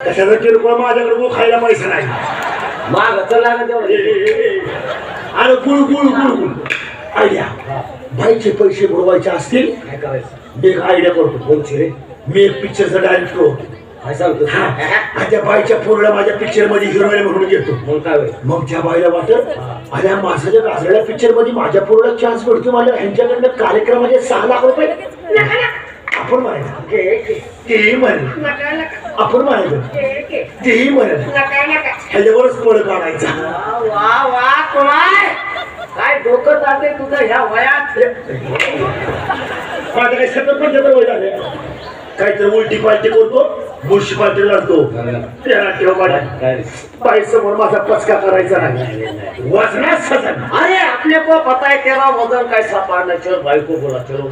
कशाचा किरकोळ माझ्याकडे गो खायला पैसा नाही. माग चला ना तेवढं. अरे गुळ गुळ गुळ गुळ. आयडिया. बाईचे पैसे बुडवायचे असतील काय करायचं? मी एक आयडिया करतो कोणची? रे मी एक पिक्चरचा डायरेक्टर होतो. काय सांगतो? हा. आणि त्या बाईच्या पोरला माझ्या पिक्चरमध्ये हिरोईन म्हणून घेतो. मग काय होईल? मग त्या बाईला वाटत अरे या माणसाच्या गाजलेल्या पिक्चरमध्ये माझ्या पोरला चान्स भेटतो माझ्या ह्यांच्याकडनं कार्यक्रमाचे सहा लाख रुपये. आपण म्हणायचं तेही म्हणेल आपण म्हणायचं तेही म्हणेल ह्याच्यावरच पोळ काढायचा. वा वा वा कुमार. काय डोकं चालते तुझं ह्या वयात? माझं काही सतत पंच्याहत्तर वय झाले काहीतरी उलटी पालटी करतो बुरशी पालटी लागतो त्याला ठेव काय? बाई समोर माझा पचका करायचा नाही. वजनात सजन. अरे आपले को पता है तेरा वजन कैसा पाड़ना चलो भाई को बोला चलो.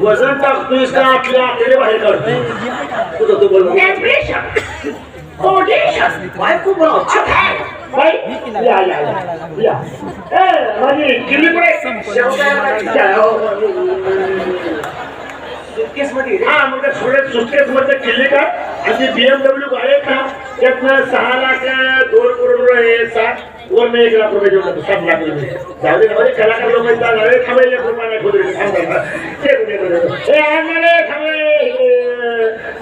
वजन टाकतोय का आपल्या आतडे बाहेर काढतोय? कुठं तू बोल भाई को बोला. बाई या या या. या. ए माझी किल्ली सुटकेस मध्ये रे. हा मग थोडे सुटकेस मध्ये किल्ली का? आणि बीएमडब्ल्यू गाडी आहे का? त्यातनं सहा लाख दोन करोड रुपये सात वर एक लाख रुपये देऊ शकतो सात लाख रुपये जाऊ दे ना म्हणजे कलाकार लोक जाणार थांबे एक रुपया नाही खोदरी थांबे ए आणले थांबे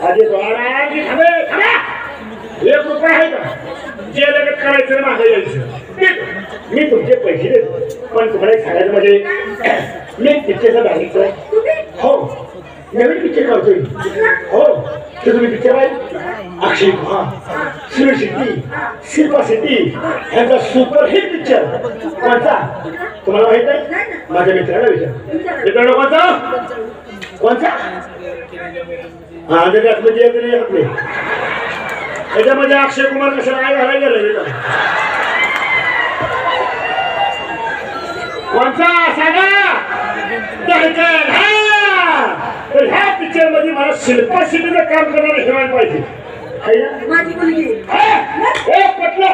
आधी द्वारा की थांबे थांबा एक रुपया आहे का? जे लगत करायचं माझं यायचं. मी तुमचे पैसे देतो. पण तुम्हाला एक सांगायचं म्हणजे मी पिक्चरचा डायरेक्टर आहे हो. नवीन पिक्चर काढतोय. हो ते तुम्ही पिक्चर आहे? अक्षय कुमार सुनील शेट्टी शिल्पा शेट्टी यांचा सुपरहिट पिक्चर कोणता? तुम्हाला माहीत आहे माझ्या मित्राला विचार. मित्रांनो कोणता? कोणता? हा त्याच्यात म्हणजे येत नाही त्याच्यामध्ये अक्षय कुमार कशाला काय घालायला गेलं कोणता? सांगा. तर ह्या पिक्चरमध्ये मला शिल्पा शिल्पीचं काम करणारे हिरोईन पाहिजे. है ना? हा? ए, पटलं?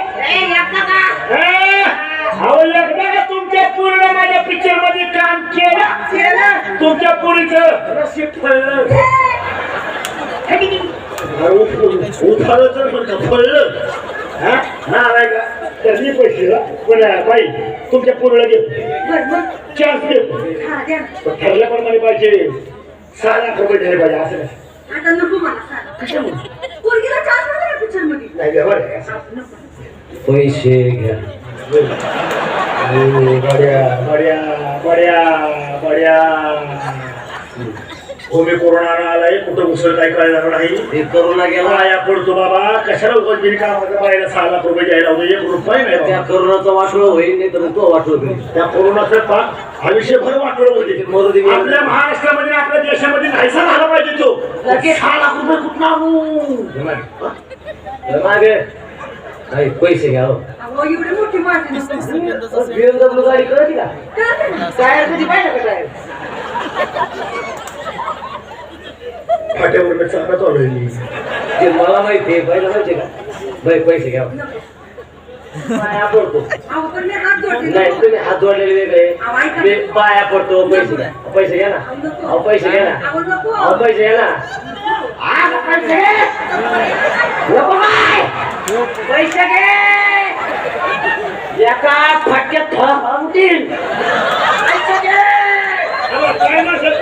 हा? अहो, एकदा का तुमच्या पूर्ण माझ्या पिक्चरमध्ये काम केलं? तुमच्या पुरीचं रशीद फळलं. उठालं तर म्हणतं फळलं. हा? नाही का त्यांनी पैसे दिला. पण बाई तुमच्या पूर्ण घेतो चान्स घेतो पण ठरल्याप्रमाणे पाहिजे. लाख रुपये दिले पाहिजे असं नाही. कशामुळे नाही व्यवहार आहे. असा. पैसे घ्या. ओ, बढ्या बढ्या बढ्या बढ्या. भूमी कोरोना आलाय कुठं घुसळ काय कळणार नाही. करोना गेला. पाया पडतो बाबा कशाला उगाच बिनकामाचं बायला सहा लाख रुपये द्यायला होते एक रुपये नाही त्या. करोनाचं वाटलं होईल नाही तर तो होईल त्या कोरोनाचं पाक आयुष्यभर वाटलं होते मरू दे. आपल्या महाराष्ट्रामध्ये आपल्या देशामध्ये नाहीसा झाला पाहिजे तो. सहा लाख रुपये कुठं आणू? मागे. नाही पैसे घ्या हो. BMW गाडी कळती का? टायर कधी पाहिजे का टायर? फाट्यावर चालत आलोय मी ते मला माहिती आहे पहिलं माहिती का? बाई पैसे घ्या. पाया पडतो. नाही तुम्ही हात जोडलेले वेगळे. मी पाया पडतो पैसे घ्या. पैसे घ्या ना. अहो पैसे घ्या ना. अहो पैसे घ्या ना. आ, पैसे. घे. नको बाय. पैसे घे. एका फटक्यात थोडा पैसे घे. काय नसेल?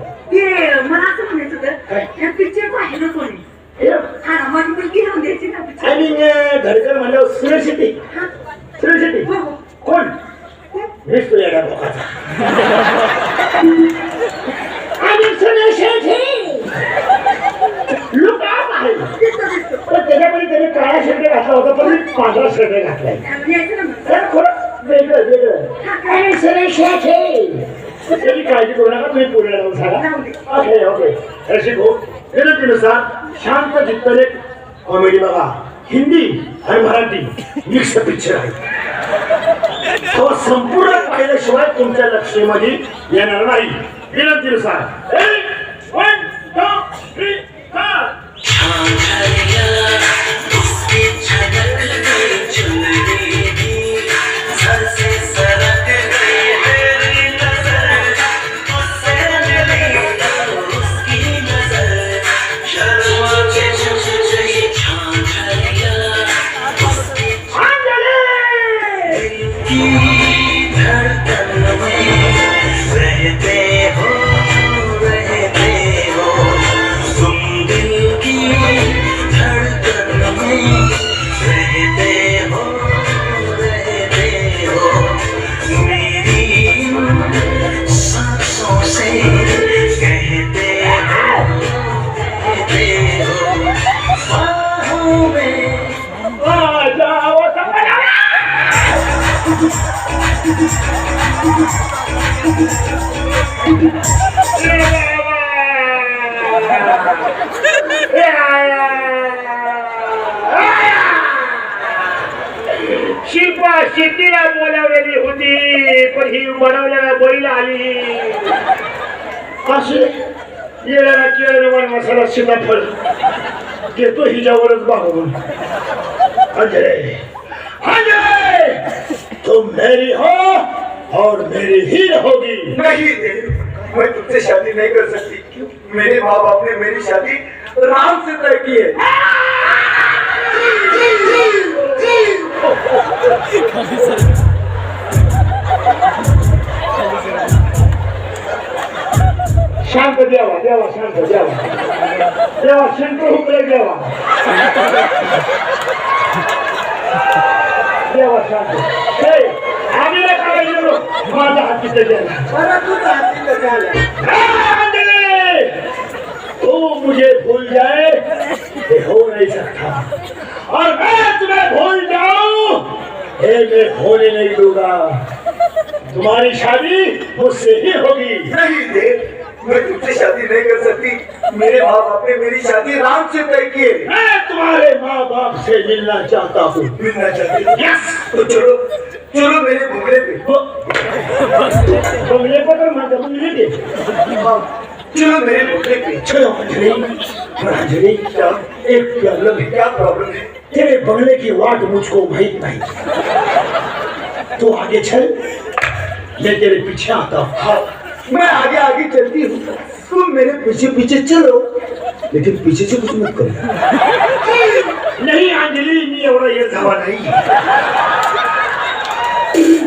आहे? अं, मी देतो हा. हा, मी देतो पैसे हा? हा, बोला. हे, आणि अं, धडकन म्हणल्यावर सुरेश शेट्टी. सुरेश शेट्टी? कोण? मीच एका बोकाचा आणि सुरेश शेट्टी! लुक आहे. पण त्याच्यामध्ये त्याने काळा शर्ट घातला होता पण मी पांढरा शर्ट घातलाय. तर थोडं वेगळं वेगळं. आणि सुरेश शेट्टी! त्याची काळजी करू नका तुम्ही पुढे जाऊन सांगा. Okay okay. रसिक हो विनंतीनुसार शांत चित्तने कॉमेडी बघा. हिंदी आणि मराठी मिक्स पिक्चर आहे. तो संपूर्ण पाहिल्याशिवाय तुमच्या लक्ष्मीमध्ये येणार नाही. विनंतीनुसार शिपा शेतीला बोलावलेली होती पण ही बनवलेला बैल आली. असे येणारा केळवण मसाला सीताफळ घेतो हिच्यावरच बघून अजय अजय! तुम मेरी हो! और मेरी ही रहोगी। नहीं देव मैं तुमसे शादी नहीं कर सकती। क्यों? मेरे माँ बाप ने मेरी शादी राम से तय की है। शांत द्यावा द्यावा शांत द्यावा देवा शंकर हुकडे द्यावा देवा शांत हे, नाही काढायला गेलो. माझा हात तिथे गेला! तू मुझे भूल जाए ये हो नहीं सकता। और मैं तुम्हें भूल जाऊँ ये मैं होने नहीं दूँगा। तुम्हारी शादी मुझसे ही होगी। नहीं देव मैं तुमसे शादी नहीं कर सकती। मेरे माँ बाप ने मेरी शादी राम से तय की है। मैं तुम्हारे माँ बाप से मिलना चाहता हूँ। मिलना चाहती हूँ। तो चलो चलो मेरे बंगले पे। बंगले पर कर मैं बंगले के चलो मेरे बंगले पे। चलो अंजलि और क्या? एक प्रॉब्लम है क्या प्रॉब्लम है? तेरे बंगले की वाट मुझको माहित नहीं। तू आगे चल। मैं तेरे पीछे आता हूँ। हाँ मैं आगे आगे चलती हूँ। तुम मेरे पीछे पीछे चलो। लेकिन पीछे से कुछ मत करो। नहीं अंजलि मी एवढा ये धावा नाही।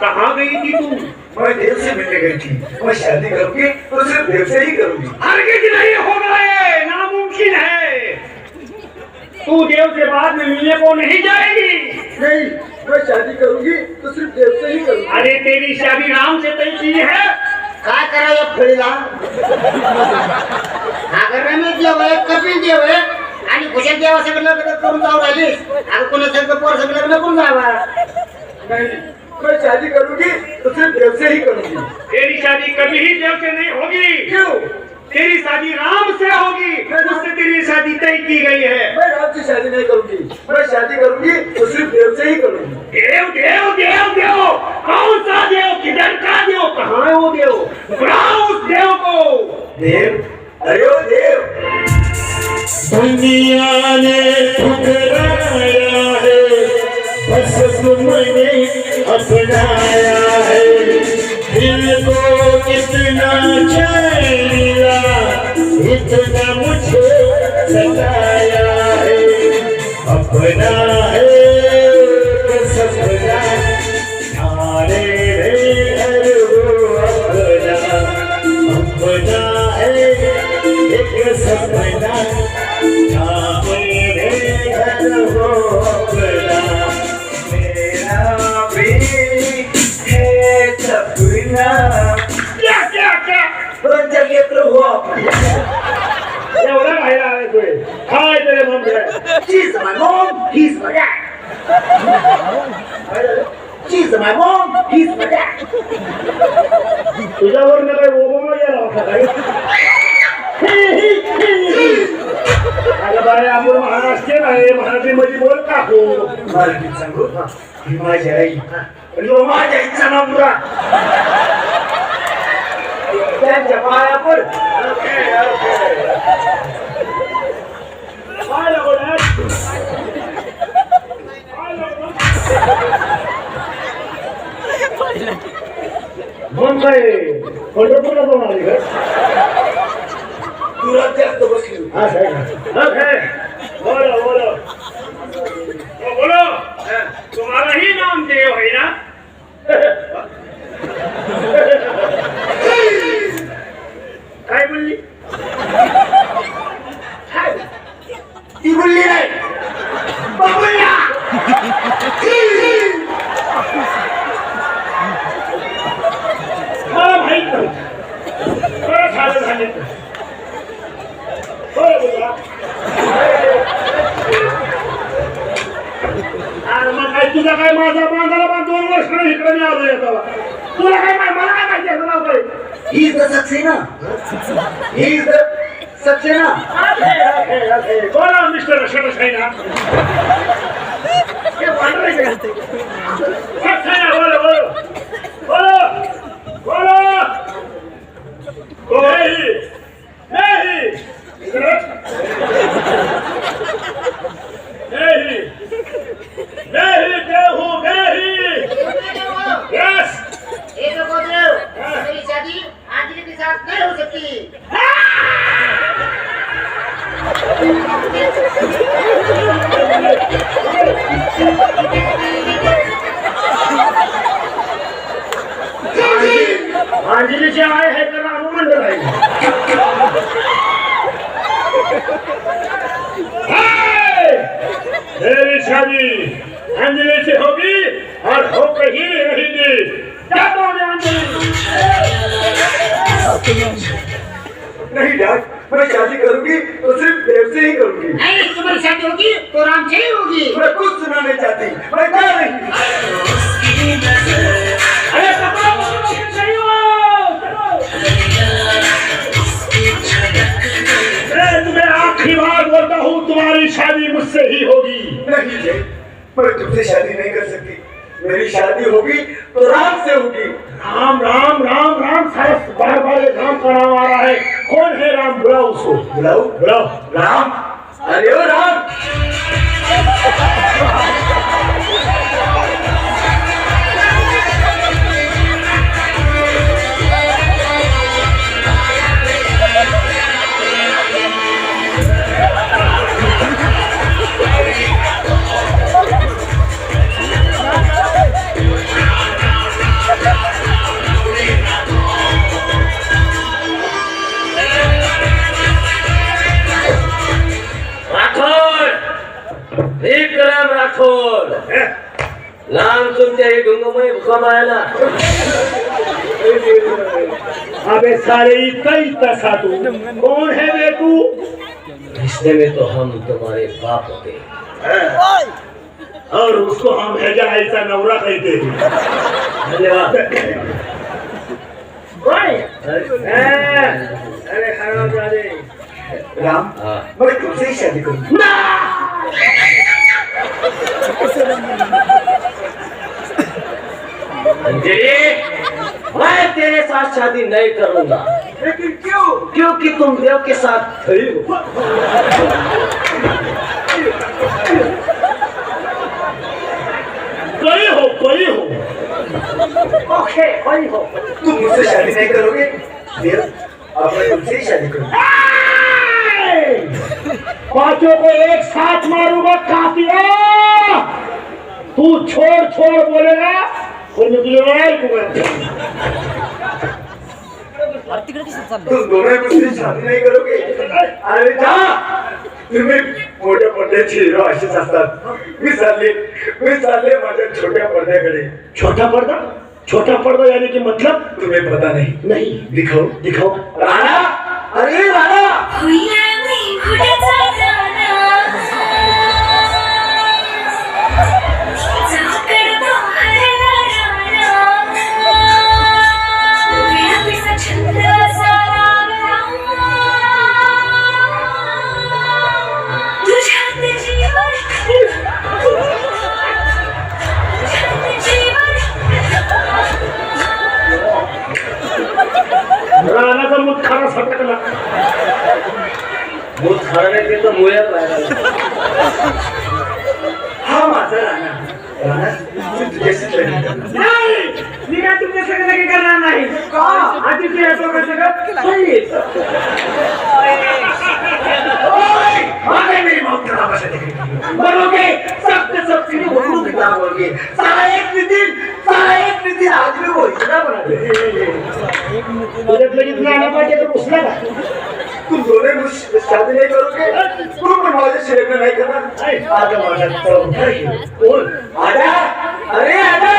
कहाँ गई थी तू? मैं देव से मिलने गई थी। मैं शादी करूँगी तो सिर्फ़ देव से ही करूँगी। हरगिज नहीं होगा ये नामुमकिन है। तू देव से बाद में मिलने को नहीं जाएगी। नहीं मैं शादी करूँगी तो सिर्फ़ देव से ही करूँगी। अरे तेरी शादी राम से तय की है। काय करा या फळीला रमेश देव आहे कपिल देव आहे आणि कुशल देवा सगळं लग्न करून जाऊ राहिलीस अगं कोणा सगळं पोर सगळं लग्न करून जावा नहीं मैं शादी करूंगी तो सिर्फ देव से ही करूंगी। तेरी शादी कभी ही देव से नहीं होगी। क्यों? तेरी शादी राम से होगी। उससे तेरी शादी तय की गई है। मैं राम से शादी नहीं करूंगी। मैं शादी करूंगी तो सिर्फ देव से ही करूंगी। देव देव देव देव। कौन सा देव? किधर का देव? कहाँ है वो देव? बुलाओ उस देव को। देव? अरे ओ देव! दुनिया ने ठुकराया है। बस तुमने अपनाया है। दिल को कितना छेड़ा इतना मुझे सताया है। अपना है सपना। नारे रे हर वो अपना। अपना अपना। She's my mom, he's my dad. She's my mom, he's my dad. तुझ्यावर न काही ओबामा गेला होता काय? अगं बाय आपण महाराष्ट्रीयन आहे मराठीमध्ये बोल टाकू मराठीत सांगू? ही. माझी आई. हो माझ्या आईचा नवरा. त्यांच्या पाया पंढरपूरला जाऊन आली का? तुला जास्त बसली. आहे का? ओके. बोलो बोलो. बोलो. तुम्हारा ही नाम देव है ना काय बोलली? ती बोलली नाही. मला माहीत झालं सांगितलं मग काय तुझा काय माझा बांधाला दोन वर्ष इकडे मी आलो येताला तुला काय माहिती? मला काय माहिती असं नाव काय? He is the Saxena he is the Saxena बोला मिस्टर शटशाईना हे पांढरे काय? शटशाईना, बोलो बोलो. बोलो बोलो. नहीं. नहीं. नहीं. नहीं गेहूं नहीं. यस नको देव मेरी शादी आंटी के साथ नहीं हो सकती अंजलीची आय है तर मंडळ आहे. मेरी शादी अंजलि से होगी और होकर ही रहेगी. क्या बोले अंजलि नहीं डैड मैं शादी करूंगी तो होगी। मैं कुछ सुना नहीं चाहती मैं जा रही अरे पकड़ो पकड़ो कि नहीं चलो मैं तुम्हें आखिरी बार बोलता हूँ तुम्हारी शादी मुझसे ही होगी। नहीं जय मैं तुमसे शादी नहीं कर सकती मेरी शादी होगी तो राम से होगी। राम राम राम राम सारा बार बार राम का नाम आ रहा है। कौन है राम? बुलाओ उसको। बुलाओ। बुलाओ। राम? अरे राम! तू। कौन है बे तू? रिश्ते में तो हम तुम्हारे बाप होते। और उसको हम हैजा ऐसा नवरा कहते धन्यवाद अरे राम हाँ। मैं तुमसे शादी करूँगी अंजलि। मैं तेरे साथ शादी नहीं करूँगा। लेकिन क्यों? क्योंकि तुम देव के साथ खड़ी हो। कोई हो कोई हो। ओके खड़ी हो। तुम मुझसे शादी नहीं करोगे? देव अब मैं तुमसे ही शादी करूँगी। पाँचों को एक साथ मारूँगा कातिया तू छोड़ छोड़ बोलेगा और मैं तुझे लड़ाई को तुम दोनों मुझसे शादी नहीं करोगे अरे जा! तुम्ही मोठ्या पडद्याचे हिरो असेच असतात. मी चालले मी चालले माझ्या छोट्या पडद्याकडे. छोटा पर्दा छोटा पर्दा यानी कि मतलब? तुम्हें पता नहीं. नहीं. दिखाओ दिखाओ राणा! अरे! खरं नाही ते तर मुळ्यात राहिला हा माझा राणा. राणा मी काय तुमच्या सगळं लगे करणार नाही. का? आधी ते असं कसं उल्लू की तरह मरोगे साला एक दिन साला एक दिन आदमी तुझ्यात लगेच राणा पाहिजे तर घुसला का तुम दोनों मुझसे शादी नहीं करोगे? तुम पण माझ्याशी लग्न नाही करणार आता माझ्या. कोण आजा। अरे आजा।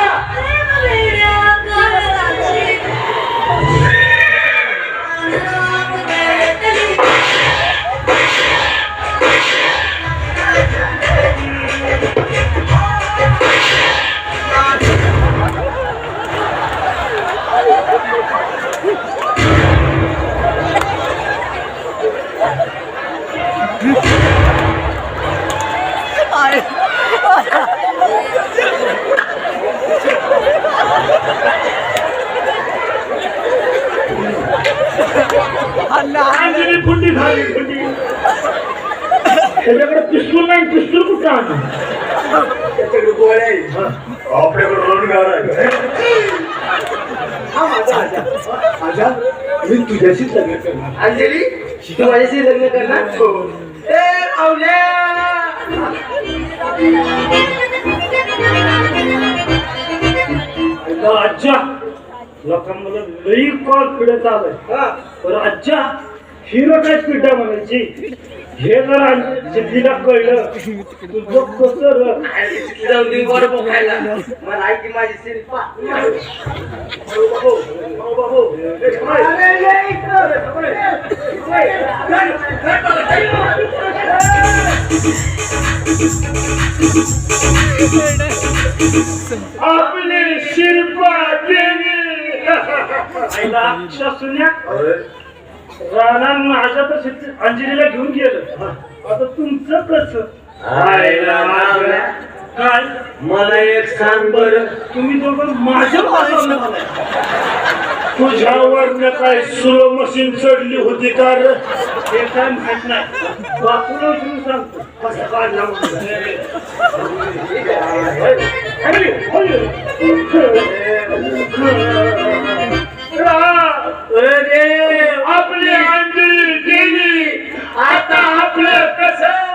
त्याच्याकडे पिस्तूल नाही पिस्तूल कुठं आणू त्याच्याकडे गोळ्या आहे. आपल्याकडे रणगार आहे हा माझा आजा आजा मी तुझ्याशीच लग्न करणार. अंजली तू माझ्याशी लग्न करणार? हो. ए आज्जा लोकांमध्ये लई कॉल पिढत आलंय पण आज्जा हिरो काय पिढा म्हणायची? हे जर जिद्दीला कळलं तुझं कसं र- आणि तिथे जाऊन देऊ गोड पोखायला मला ऐकी माझी सिरी पा आपले शिल्पा देवी आईला अक्षर सुन्या राणा माझ्या तर शेती- अंजलीला घेऊन गेलं आता तुमचं कसं आईला मागल्या. काय मला एक सांग बर तुम्ही दोघं माझ्या आलाय. तुझ्यावर काय स्लो मशीन चढली होती का रे? हे काय माहीत नाही बापूला विचारून सांगतो कसा काढला म्हणून. अरे, अरे. अरे, आपली अंजली गेली. आता आपलं कसं?